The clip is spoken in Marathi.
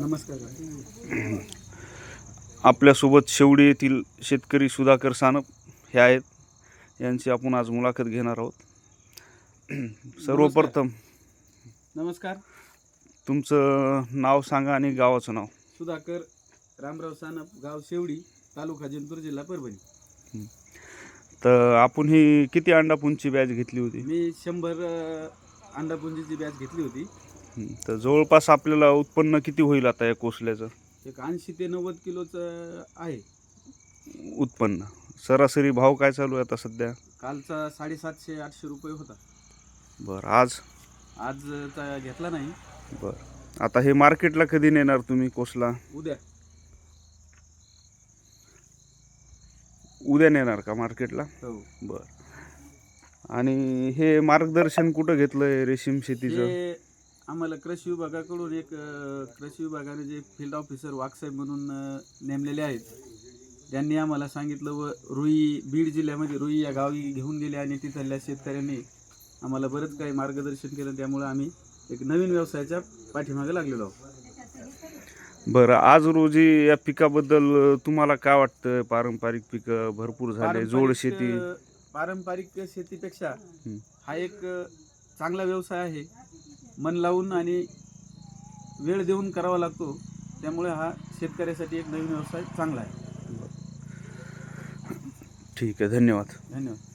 नमस्कार आपल्यासोबत शेवडी येथील शेतकरी सुधाकर सानप हे आहेत. यांची आपण आज मुलाखत घेणार आहोत. सर्वप्रथम नमस्कार. तुमचं नाव सांगा आणि गावाचं नाव. सुधाकर रामराव सानप गाव शेवडी तालुका जिंतूर जिल्हा परभणी. तर आपण ही किती अंडापुंची बॅच घेतली होती? मी शंभर अंडापुंजीची बॅच घेतली होती. तर जवळपास आपल्याला उत्पन्न किती होईल आता या कोसल्याचं? एक ऐंशी ते नव्वद किलोचं आहे. उत्पन्न. सरासरी भाव काय चालू आहे आता सध्या? कालचा साडेसातशे आठशे रुपये होता. बरं आज? आजचा घेतला नाही. बरं. आता हे मार्केटला कधी नेणार तुम्ही कोसला? उद्या. उद्या नेणार का मार्केटला? हो. बर. आणि हे मार्गदर्शन कुठं घेतलंय रेशीम शेतीचं? हे आम्हाला कृषी विभागाकडून एक कृषी विभागाने जे फील्ड ऑफिसर वाघसाहेब म्हणून नेमलेले आहेत त्यांनी आम्हाला सांगितलं व रुई बीड जिल्ह्यामध्ये रुई या गावी घेऊन गेले आणि तिथल्या शेतकऱ्यांनी आम्हाला बरंच काही मार्गदर्शन केलं. त्यामुळे आम्ही एक नवीन व्यवसायाच्या पाठीमागे लागलेलो आहोत. बरं आज रोजी या पिकाबद्दल तुम्हाला काय वाटतं? पारंपरिक पिकं भरपूर झाले जोड शेती. पारंपरिक शेतीपेक्षा हं. एक चांगला व्यवसाय आहे. मन लावून आणि वेळ देऊन करावा लागतो. त्यामुळे हा शेतकऱ्यासाठी एक नवीन व्यवसाय चांगला आहे. ठीक आहे धन्यवाद. धन्यवाद.